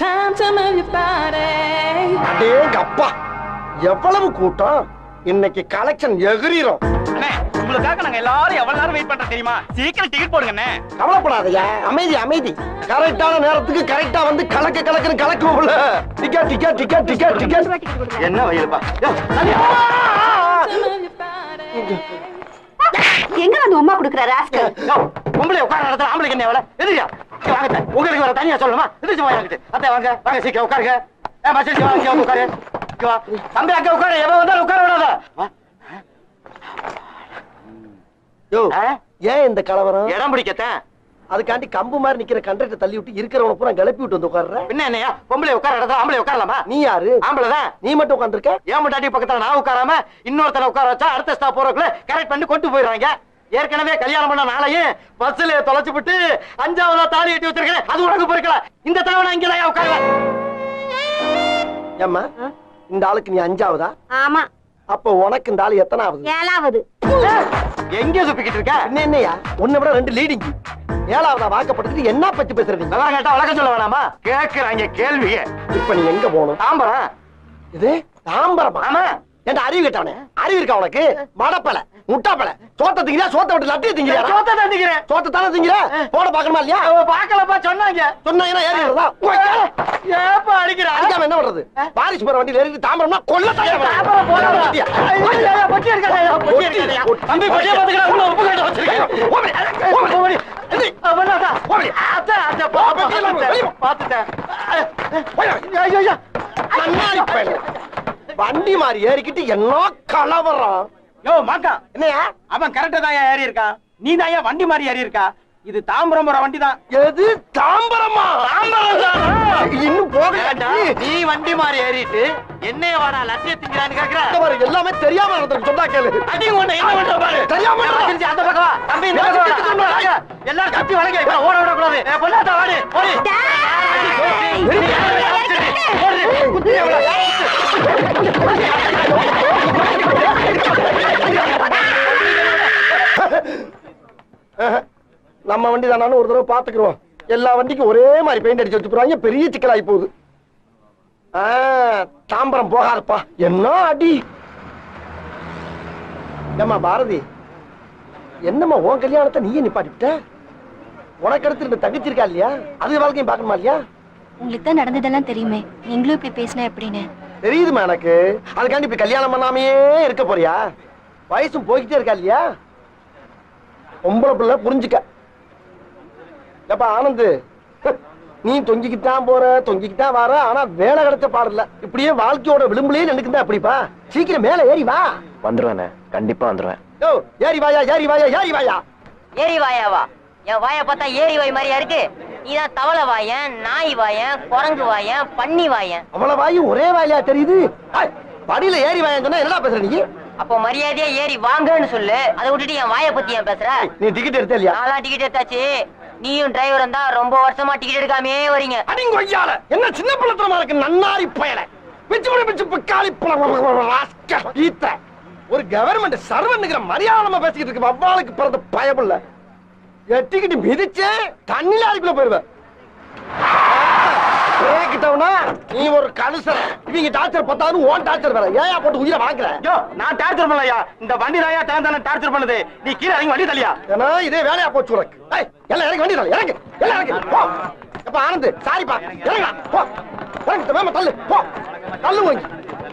Time to move your body. அடேங்க அப்பா எவ்வளவு கூட்டம்? இன்னைக்கு கலெக்ஷன் எகிரிரும். அண்ணே உங்களுக்காக நாங்க எல்லாரும் எவ்வளவு நேரம் வெயிட் பண்றோம் தெரியுமா? சீக்கிரம் டிக்கெட் போடுங்க கவலைப்படாதயா அமைதி அமைதி. கரெக்டான நேரத்துக்கு கரெக்டா வந்து கலக்க கலக்குன்னு கலக்குவோம்ல. Ticket ticket ticket ticket ticket என்ன வயலுப்பா. எங்க அந்த உமா குடுக்குற ராஸ்கல் பொம்பளை உட்கார இடத்துல ஆம்பளைக்கு என்ன வேலை? எதிரியா. உங்களுக்கு வேற தனியா சொல்லணுமா? எதிர்த்து வாங்கிட்டு. அத்தை வாங்க வாங்க சீக்கிரம் உட்காருங்க. ஏ மச்சி வாங்க இங்க உட்காரு. தம்பி அங்க உட்காரு. எவன் வந்தாலும் உட்கார விடாத? ஏன் இந்த கலவரம்? இடம் பிடிக்கத்தேன். அதுக்காண்டி கம்பு மாதிரி நிக்கிற கண்டக்டர் தள்ளி விட்டு இருக்கிறவன பூரா கிளப்பி விட்டு வந்து உட்கார்ற? என்னையா? பொம்பளை உட்கார இடத்துல ஆம்பளை உட்காரலாமா? நீ யாரு? ஆம்பளை தான் நீ மட்டும் உட்காந்துருக்க ஏன் முட்டாட்டி பக்கத்துல நான் உட்காராம இன்னொருத்தனை உட்கார வச்சா அடுத்த ஸ்டாப் போறதுக்குள்ள கரெக்ட் பண்ணி கொண்டு போயிடுறாங்க. ஏற்கனவே கல்யாணம் பண்ண நாளையும் பஸ்ல தொலைச்சு விட்டு அஞ்சாவதா தாலி கட்டி வச்சிருக்கேன் அது உனக்கு பொறுக்கல. இந்த தடவை நான் இங்கதான் உட்காருவேன்? ஏம்மா இந்த ஆளுக்கு நீ அஞ்சாவதா? ஆமா. அப்ப உனக்கு இந்த ஆளு எத்தனாவது? ஏழாவது. எங்க சுப்பிக்கிட்டு இருக்க? என்ன என்னையா? உன்னை விட ரெண்டு லீடிங் ஏழாவதா வாக்கப்பட்டதுக்கு என்ன பத்தி பேசுற நீ விவரம் கேட்டா வழக்கம் சொல்ல வேணாமா? கேக்குறாங்க கேள்விய. இப்ப நீ எங்க போகணும்? தாம்பரம். இது தாம்பரமா? ஆமா. ஏன்டா அறிவு கேட்டவனே? அறிவு இருக்கா உனக்கு? மடப்பல முட்டாப்பல. சோத்த திங்கிறியா? சோத்த விட்டு லட்டிய திங்கிறியா? சோத்த தந்துக்கிறேன் சோத்த தானே திங்கிற போட பாக்கணுமா இல்லையா? பாக்கலப்பா சொன்னாங்க. சொன்னாங்கன்னா ஏறி வருதா ஏப்பா அடிக்கிற? அடிக்காம என்ன பண்றது? பாரிஸ் போற வண்டியில ஏறி தாம்பரம்னா கொல்ல தாம்பரம். ஐயா, ஐயா, பொட்டி இருக்காதயா, பொட்டி இருக்காதயா. தம்பி, பொட்டியை பாத்துக்கிறேன், உள்ள உப்பு கட்டு வச்சிருக்கேன். அவனாதா. அத்தை, பா, பாத்துட்டேன். ஐயா, ஐயா. வண்டி மாதிரி ஏறிக்கிட்டு என்ன கலவரம் யோ, மாக்கா, என்னையா அவன் கரெக்டா தான் ஏறி இருக்கான் நீ தான் வண்டி மாதிரி ஏறி இருக்கா இது தாம்பரம் போற வண்டி தான் எது தாம்பரமா இன்னும் போக நீ வண்டி மாதிரி ஏறிட்டு என்னைய வாடா லட்சிய திங்கிறான்னு கேக்குற எல்லாமே தெரியாம நடந்துருக்கு சொன்னா கேளு அடி உன்னை என்ன பண்ற பாரு தெரியாம? அந்த பக்கம். தம்பி இந்த. எல்லாரும் கத்தி வளைங்க ஓட விட கூடாது பொல்லாதா வாடி ஓடி நம்ம வண்டி தானு ஒரு தடவை பாத்துக்கிறோம் எல்லா வண்டிக்கும் ஒரே மாதிரி பெயிண்ட் அடிச்சு வச்சுக்கிறாங்க பெரிய சிக்கலாகி போகுது. ஆ, தாம்பரம் போகாதப்பா. என்ன அடி? ஏமா பாரதி என்னம்மா உன் கல்யாணத்தை நீயே நிப்பாட்டிவிட்ட? உனக்கு அடுத்து இந்த தங்கச்சி இல்லையா? அது வாழ்க்கையும் பார்க்கணுமா இல்லையா? உங்களுக்கு தான் நடந்ததெல்லாம் தெரியுமே. நீங்களும் இப்படி பேசினா எப்படின்னு? தெரியுதுமா எனக்கு. அதுக்காண்டி இப்ப கல்யாணம் பண்ணாமையே இருக்க போறியா? வயசும் போய்கிட்டே இருக்கா இல்லையா? பொம்பளை பிள்ளை புரிஞ்சுக்க. ஏப்பா ஆனந்து நீ தொங்கிக்கிட்டான் போற தொங்கிக்கிட்டான் வர ஆனா வேலை கிடைச்ச பாடல இப்படியே வாழ்க்கையோட விளிம்புலயே நினைக்குதா அப்படிப்பா சீக்கிரம் மேல ஏறி வா. வந்துருவேண்ணே கண்டிப்பா வந்துருவேன். யோ ஏறி வாயா ஏறி வாயா ஏறி வாயா. ஏரி வாயாவா என் வாயை பார்த்தா ஏரி வாய் மாதிரியா இருக்கு. நீதான் தவளை வாயன் நாய் வாயன் குரங்கு வாயன் பன்னி வாயன். அவ்வளவு வாயு ஒரே வாயிலா தெரியுது? படியில ஏறி வாயான்னு சொன்னா என்னடா பேசுற நீ? அப்போ மரியாதையா ஏறி வாங்கன்னு சொல்லு. அதை விட்டுட்டு என் வாயை பத்தி ஏன் பேசுற? நீ டிக்கெட் எடுத்த இல்லையா? நான்லாம் டிக்கெட் எடுத்தாச்சு. நீயும் டிரைவரும் தான் ரொம்ப வருஷமா டிக்கெட் எடுக்காமே வரீங்க. அடிங்கொய்யால என்ன சின்ன பிள்ளைத்தனமா இருக்கு நன்னாரி பயல. பிச்சு பிடி பிச்சு பிக்காளி ராஸ்கல் ஈத்த. ஒரு கவர்மெண்ட் சர்வன்னுங்கிற மரியாதை நம்ம பேசிக்கிட்டு இருக்கு வவ்வாளுக்கு பிறந்த பயமுள்ள எட்டிக்கிட்டு மிதிச்சே தண்ணில அடிப்புல போயிருவ. கிட்டவனா நீ ஒரு கலுசர் இவங்க டார்ச்சர் பத்தாது ஓன் டார்ச்சர் வேற. ஏன் போட்டு உயிரை வாங்குற? யோ நான் டார்ச்சர் பண்ணலையா இந்த வண்டி தாயா தான் தானே டார்ச்சர் பண்ணுது. நீ கீழே இறங்கி வண்டி தள்ளியா? ஏன்னா இதே வேலையா போச்சு உனக்கு. ஏய், எல்லாம் இறங்கி வண்டி தள்ளு, இறங்கு எல்லாம் இறங்கு. போ. எப்ப ஆனந்த் சாரிப்பா இறங்கா போ. இறங்கு வேமா தள்ளு போ. தள்ளு வாங்கி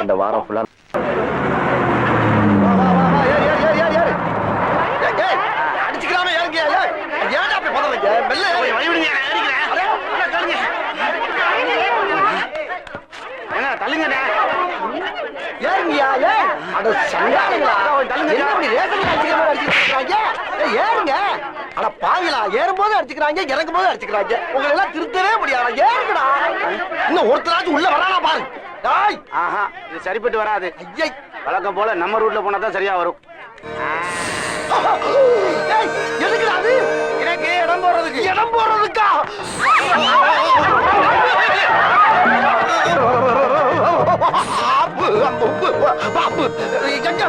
இந்த வாரம் ஃபுல்லா அடிச்சுக்கலாமே யாருங்க ஏன்டா அப்படி பதறீங்க மெல்ல வழிவிடுங்க தள்ளுங்க யாருங்கயா ஏன் அட சங்காரங்களா தள்ளுங்க ஏறுங்க. அட பாவிலா ஏறும்போது அடிச்சுக்கிறாங்க இறங்கும் போது அடிச்சுக்கிறாங்க. உங்களை எல்லாம் திருத்தவே முடியாது? ஏறுங்கடா. இன்னும் ஒருத்தராச்சும் உள்ள வரானா பாரு. டேய். ஆஹா இது சரிப்பட்டு வராது. ஐயை. வழக்கம் போல நம்ம ரூட்ல போனா தான் சரியா வரும். எதுக்குடா அது? எனக்கு இடம் போடுறதுக்கு. இடம் போடுறதுக்கா? பாம்பு, அம்பு, பாம்பு. எங்க?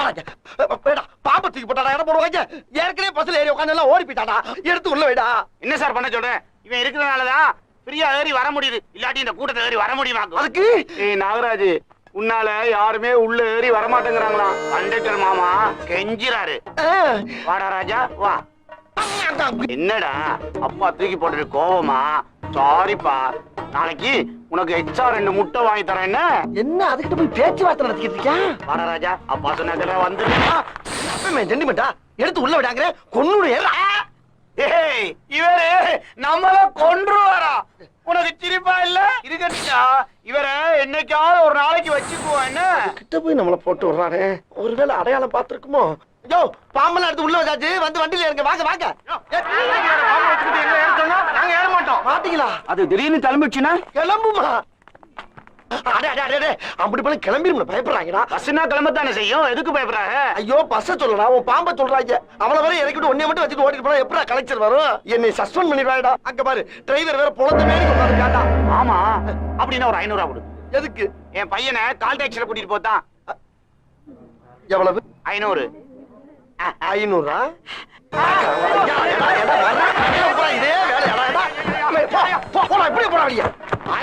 வாடா. போடா, பாம்பை தூக்கி போட்டாடா, இடம் போடுவாங்க. ஏற்கனவே பஸ்ல ஏறி உட்கார்ந்து எல்லாம் ஓடி போயிட்டாடா. எடுத்து உள்ள வைடா. என்ன சார் பண்ண சொல்றேன் இவன் இருக்கிறதுனாலதான் ஃப்ரீயா ஏறி வர முடியுது. இல்லாட்டி இந்த கூட்டத்தை ஏறி வர முடியுமா? அதுக்கு? ஏய் நாகராஜ் உன்னால யாருமே உள்ள ஏறி வர மாட்டேங்கிறாங்களாம் கண்டக்டர் மாமா கெஞ்சிராரு வாடா ராஜா வா. என்னடா? அப்பா தூக்கி போட்டது கோவமா? சாரிப்பா நாளைக்கு உனக்கு எக்ஸ்ட்ரா ரெண்டு முட்டை வாங்கி தரேன் என்ன? என்ன அதுக்கிட்ட போய் பேச்சுவார்த்தை நடத்திக்கிட்டு இருக்கியா? வாடா ராஜா. அப்பா சொன்னாக்கல ஜெண்டிமெண்டா எடுத்து உள்ள விடாங்க கொன்னுடு ஏய் இவரு நம்மள கொன்றுவாரா? உனக்கு சிரிப்பா இல்ல? இருக்கா இவரை என்னைக்காவது ஒரு நாளைக்கு வச்சுக்குவோம் என்ன? கிட்ட போய் நம்மள போட்டு விடுறானே. ஒருவேளை அடையாளம் பார்த்திருக்குமோ? யோ பாம்பெல்லாம் எடுத்து உள்ள வச்சாச்சு. வந்து வண்டியில இருங்க வாங்க வாங்க. நாங்க ஏற மாட்டோம். மாட்டீங்களா அது திடீர்னு கிளம்பிடுச்சுன்னா கிளம்புமா? அப்படி பண்ணி கிளம்பிடும் பயப்படுறாங்கடா பஸ்னா கிளம்பத்தானே செய்யும் எதுக்கு பயப்படுறாங்க ஐயோ பஸ்ஸ சொல்லடா உன் பாம்ப சொல்றாங்க அவள வரை இறக்கிட்டு ஒன்னே மட்டும் வச்சுட்டு ஓடிட்டு போனா எப்படா கலெக்டர் வரும் என்னை சஸ்பெண்ட் பண்ணிடுவாடா அங்க பாரு டிரைவர் வேற புலந்த மாரி கொண்டாந்து காட்டா ஆமா அப்படின்னா ஒரு ஐநூறு கொடு எதுக்கு என் பையனை கால் டாக்ஸில கூட்டிட்டு போத்தான் எவ்வளவு ஐநூறு ஐநூறா இதே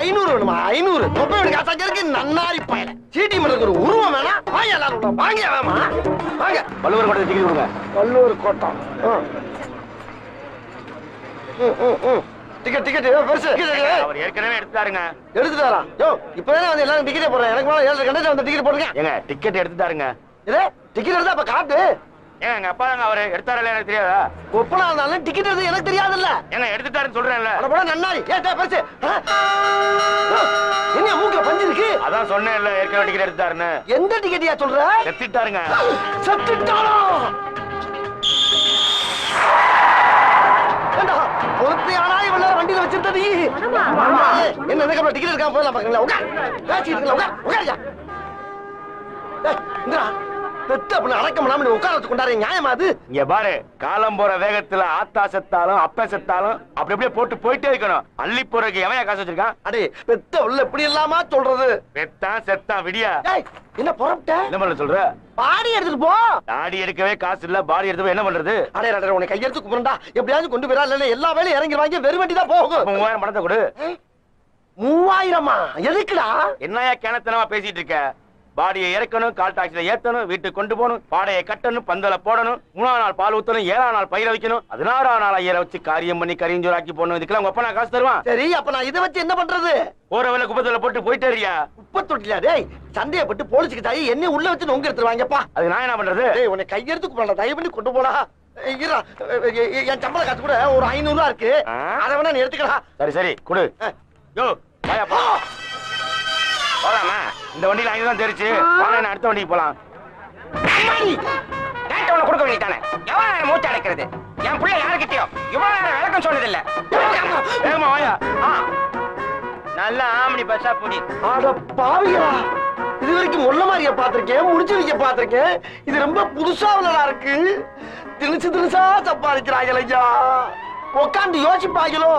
ஐநூறு வேணுமா? ஐநூறு. தொப்பை வேணும் இருக்கு நன்னாரி பயல. சீட்டி மரத்துக்கு ஒரு உருவம் வேணாம் வாங்க எல்லாரும். வாங்க வேமா. வாங்க. வள்ளுவர் கூட டிக்கெட் கொடுங்க. வல்லூர் கோட்டம் டிக்கெட் டிக்கெட் பெருசு. அவர் ஏற்கனவே எடுத்துட்டாருங்க. எடுத்துட்டாரா? யோ இப்பதானே வந்து எல்லாரும் டிக்கெட்டே போடுறேன் எனக்கு மேல ஏழரை கண்டக்டர் வந்து டிக்கெட் போடுங்க. ஏங்க டிக்கெட் எடுத்துட்டாருங்க. இதே டிக்கெட் எடுத்தா அப்ப காட்டு. ஏங்க எங்க அப்பா தாங்க அவரு? எடுத்தாரல எனக்கு தெரியாதா? ஒப்பனா இருந்தாலும் டிக்கெட் எடுத்து எனக்கு தெரியாதுல்ல. ஏங்க எடுத்துட்டாருன்னு சொல்றேன்ல. அட போடா நன்னாரி. ஏ டேய் பெருசு. ஆ? யோ, என்ன மூக்குல பஞ்சு இருக்கு? அதான் சொன்னேன்ல ஏற்கனவே டிக்கெட் எடுத்தாருன்னு எந்த டிக்கெட்டியா சொல்ற? எடுத்துட்டாருங்க செத்துட்டானோ ஏண்டா, ஒருத்தையானா இவ்வளவு நேரம் வண்டியில வச்சிருந்த நீ என்ன டிக்கெட் இருக்கா போயிடலாம் பாக்கங்களா உட்கார். உட்கார். உட்காரியா இந்தா. பெத்த அப்படின்னு அடக்கம் பண்ணாம நீ உட்கார வச்சு கொண்டாரு நியாயமா அது? இங்க பாரு காலம் போற வேகத்துல ஆத்தா செத்தாலும் அப்ப செத்தாலும் அப்படி அப்படியே போட்டு போயிட்டே இருக்கணும். அள்ளி போறதுக்கு எவன் காசு வச்சிருக்கான்? அடே பெத்த உள்ள இப்படி இல்லாமா சொல்றது? செத்தான் செத்தான் விடியா? என்ன புறப்பட்ட? என்ன பண்ண சொல்ற? பாடி எடுத்துட்டு போ. தாடி எடுக்கவே காசு இல்ல பாடி எடுத்து என்ன பண்றது? அடே அடே உனக்கு கையெழுத்து கும்பிடா எப்படியாவது கொண்டு போயிடா இல்ல எல்லா வேலையும் இறங்கிடுவாங்க வெறும் வண்டி தான் போகும். மூவாயிரம் பணத்தை கொடு. மூவாயிரமா? எதுக்குடா? என்னையா கிணத்தனமா பேசிட்டு இருக்க? பாடியை இறக்கணும் கால் டாக்ஸில ஏத்தணும் வீட்டுக்கு கொண்டு போகணும் பாடையை கட்டணும் பந்தல போடணும் மூணாம் நாள் பால் ஊத்தணும் ஏழாம் நாள் பயிர வைக்கணும் பதினாறாம் நாள் ஐயரை வச்சு காரியம் பண்ணி கரிஞ்சோராக்கி போடணும். இதுக்கெல்லாம் உங்க அப்பா நான் காசு தருவான். சரி அப்ப நான் இதை வச்சு என்ன பண்றது? போற வேலை குப்பத்துல போட்டு போயிட்டே இருக்கியா? உப்ப தொட்டில டேய் சண்டையப்பட்டு போலீஸுக்கு தாயி என்ன உள்ள வச்சு நொங்க எடுத்துருவாங்கப்பா அது நான் என்ன பண்றது? டேய் உன்னை கையெடுத்து கும்பிடல தயவு பண்ணி கொண்டு போடா. இருடா என் சம்பள காசு கூட ஒரு ஐநூறு ரூபா இருக்கு? அதை வேணா நீ எடுத்துக்கடா. சரி சரி கொடு. யோ வாயா போ போலாமா இந்த வண்டியில ஐநூறு தான் தெரிச்சு. வாங்க நான் அடுத்த வண்டிக்கு போலாம். உனக்கு கொடுக்க வேண்டியதானே? எவ்வளவு நேரம் மூச்சு அடைக்கிறது? என் பிள்ளை யாருக்கிட்டயோ? இவ்வளவு நேரம் விளக்கம் சொன்னது இல்ல வேகமா வாயா. ஆ. நல்ல ஆமணி பஸ்ஸா புடி. அட பாவியா. இது வரைக்கும் முள்ள மாதிரிய பாத்திருக்கேன் முடிச்சு வைக்க பாத்திருக்கேன் இது ரொம்ப புதுசா உள்ளதா இருக்கு? திணிச்சு திணிச்சா சம்பாதிக்கிறாங்க ஐயா. உட்காந்து யோசிப்பாங்களோ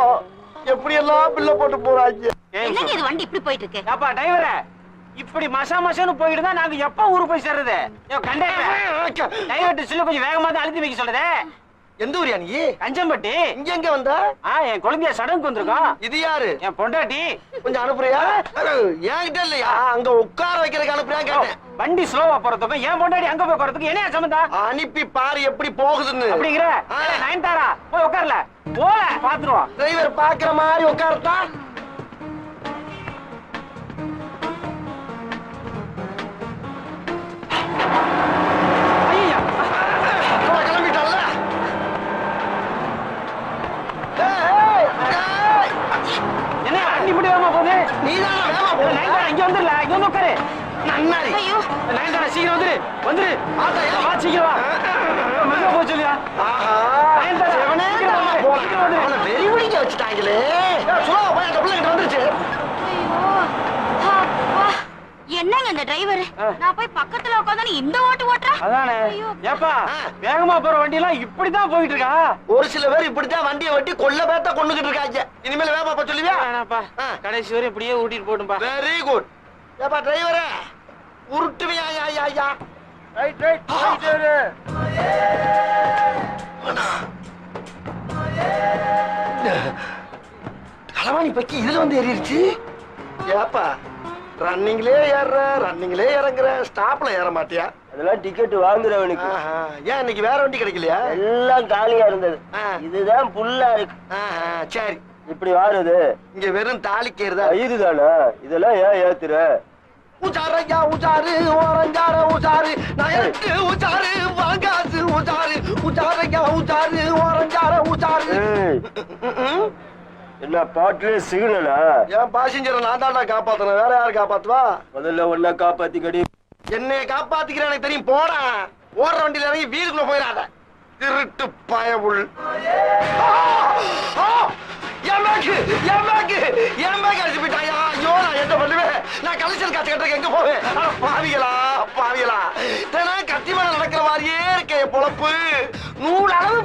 எப்படி எல்லாம் பிள்ளை போட்டு போறாங்க என்னங்க இது வண்டி இப்படி போயிட்டு இருக்கு? அப்பா டிரைவரே இப்படி மசா மசான்னு போயிட்டு தான் நாங்க எப்ப ஊருக்கு போய் சேர்றது? டிரைவர் சில்லு கொஞ்சம் வேகமா தான் அழுத்தி வைக்க சொல்லுதே. எந்த ஊரியா நீ? கஞ்சம்பட்டி. இங்க எங்க வந்த? என் குழந்தைய சடங்கு வந்திருக்கோம். இது யாரு? என் பொண்டாட்டி. கொஞ்சம் அனுப்புறியா? என்கிட்ட இல்லையா? அங்க உட்கார வைக்கிறதுக்கு அனுப்புறியா கேட்டேன். வண்டி ஸ்லோவா போறதுக்கும் என் பொண்டாட்டி அங்க போய் போறதுக்கு என்ன சம்பந்தம்? அனுப்பி பாரு எப்படி போகுதுன்னு. அப்படிங்கிற. நயன்தாரா போய் உட்கார்ல. போல பாத்துருவோம். டிரைவர் பாக்குற மாதிரி உட்காரத்தா? வந்துரு வா சீக்கிரம் வா மெதுவா போக சொல்லியா வெறி பிடிக்க வச்சுட்டாங்களே. சுலா போய் அந்த பிள்ளைகிட்ட வந்துருச்சு. என்னங்க இந்த டிரைவர். நான் போய் பக்கத்துல உட்காந்து இந்த ஓட்டு ஓட்டுறா? அதானே. ஐயோ. ஏப்பா வேகமா போற வண்டி எல்லாம் இப்படிதான் போயிட்டு இருக்கா ஒரு சில பேர் இப்படித்தான் வண்டியை வெட்டி கொல்ல பேத்த கொண்டுகிட்டு இருக்காங்க. இனிமேல் வேமா போ சொல்லுவியா? வேணாப்பா. கடைசி வரை இப்படியே ஊட்டிட்டு போட்டும்பா வெரி குட் ஏப்பா டிரைவரே. உருட்டுவியா யா யா. யா ரைட் ரைட் களவாணி பக்கி இதுல வந்து ஏறிடுச்சு ஏப்பா ரன்னிங்லே ஏறுற ரன்னிங்லே இறங்குற ஸ்டாப்ல ஏற மாட்டியா? அதெல்லாம் டிக்கெட் வாங்குறவனுக்கு. ஆஹா. ஏன் இன்னைக்கு வேற வண்டி கிடைக்கலையா? எல்லாம் காலியா இருந்தது. ஆ. இதுதான் புல்லா இருக்கு. சரி. இப்படி வாருது. இங்க வெறும் தாலிக்கேறுதா வயிறு தானே? இதெல்லாம் ஏன் ஏத்துற? உச்சாரையா உச்சாரு ஓரஞ்சார உச்சாரு நயட்டு உச்சாரு வாங்காசு உச்சாரு உச்சாரையா உச்சாரு ஓரஞ்சார ம்ம். என்ன பாட்டுல சிக்னலா? என் பாசஞ்சரை நான் தான்டா காப்பாத்தணும் வேற யாரு காப்பாத்துவா? முதல்ல ஒன்னா காப்பாத்தி கடி என்னைய காப்பாத்திக்கிறேன் எனக்கு தெரியும். போடா. ஓடுற வண்டியில இறங்கி வீடுக்குள்ள போயிடாத. திருட்டு பயவுள்! என் பேக்கு என் பேக்கு என் பேக் அடிச்சு போயிட்டாயா ஐயோ நான் என்ன பண்ணுவேன் நான் கலைச்சல் காசு கட்டுறதுக்கு எங்க போவேன்? அட பாவிகளா பாவிகளா. தினம் கத்தி நடக்கிற மாதிரியே இருக்கே பொழப்பு. நூறு அளவு